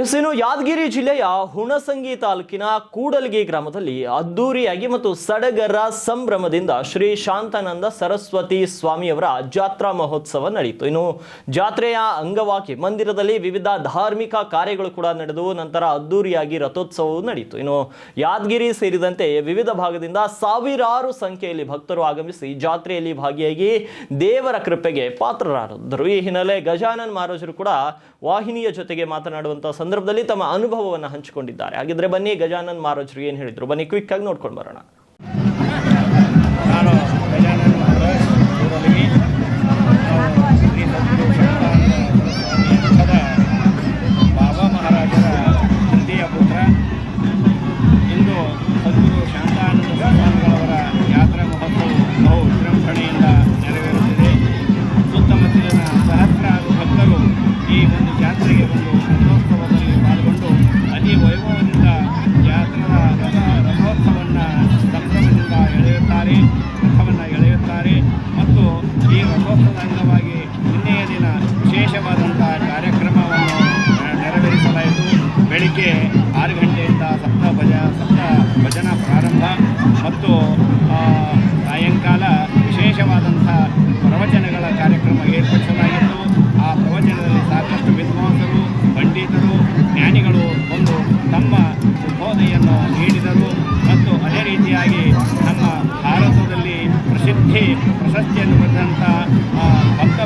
S ಇನ್ನು ಯಾದಗಿರಿ ಜಿಲ್ಲೆಯ ಹುಣಸಂಗಿ ತಾಲೂಕಿನ ಕೂಡಲಗಿ ಗ್ರಾಮದಲ್ಲಿ ಅದ್ದೂರಿಯಾಗಿ ಮತ್ತು ಸಡಗರ ಸಂಭ್ರಮದಿಂದ ಶ್ರೀ ಶಾಂತಾನಂದ ಸರಸ್ವತಿ ಸ್ವಾಮಿಯವರ ಜಾತ್ರಾ ಮಹೋತ್ಸವ ನಡೆಯಿತು. ಇನ್ನು ಜಾತ್ರೆಯ ಅಂಗವಾಗಿ ಮಂದಿರದಲ್ಲಿ ವಿವಿಧ ಧಾರ್ಮಿಕ ಕಾರ್ಯಗಳು ಕೂಡ ನಡೆದು ನಂತರ ಅದ್ದೂರಿಯಾಗಿ ರಥೋತ್ಸವವು ನಡೆಯಿತು. ಇನ್ನು ಯಾದಗಿರಿ ಸೇರಿದಂತೆ ವಿವಿಧ ಭಾಗದಿಂದ ಸಾವಿರಾರು ಸಂಖ್ಯೆಯಲ್ಲಿ ಭಕ್ತರು ಆಗಮಿಸಿ ಜಾತ್ರೆಯಲ್ಲಿ ಭಾಗಿಯಾಗಿ ದೇವರ ಕೃಪೆಗೆ ಪಾತ್ರರಾದರು. ಈ ಹಿನ್ನೆಲೆ ಗಜಾನನ್ ಮಹಾರಾಜರು ಕೂಡ ವಾಹಿನಿಯ ಜೊತೆಗೆ ಮಾತನಾಡುವಂತಹ ಸಂದರ್ಭದಲ್ಲಿ ತಮ್ಮ ಅನುಭವವನ್ನು ಹಂಚಿಕೊಂಡಿದ್ದಾರೆ. ಹಾಗಿದ್ರೆ ಬನ್ನಿ ಗಜಾನಂದ್ ಮಹಾರಾಜರು ಏನು ಹೇಳಿದ್ರು? ಬನ್ನಿ ಕ್ವಿಕ್ ಆಗಿ ನೋಡ್ಕೊಂಡು ಬರೋಣ. ಎಳೆಯುತ್ತಾರೆ ರಥವನ್ನು ಎಳೆಯುತ್ತಾರೆ. ಮತ್ತು ಈ ರಥೋತ್ಸವದ ಅಂಗವಾಗಿ ನಿನ್ನೆಯ ದಿನ ವಿಶೇಷವಾದಂತಹ ಕಾರ್ಯಕ್ರಮವನ್ನು ನೆರವೇರಿಸಲಾಯಿತು. ಬೆಳಿಗ್ಗೆ ಆರು ಗಂಟೆಯಿಂದ ಸಪ್ತ ಭಜ ಸಪ್ತ ಭಜನಾ ಪ್ರಾರಂಭ. ಮತ್ತು ಪ್ರತಿನಿಧಿಯಾಗಿ ನಮ್ಮ ಭಾರತದಲ್ಲಿ ಪ್ರಸಿದ್ಧಿ ಪ್ರಶಸ್ತಿಯನ್ನು ಬಂದಂಥ ಭಕ್ತ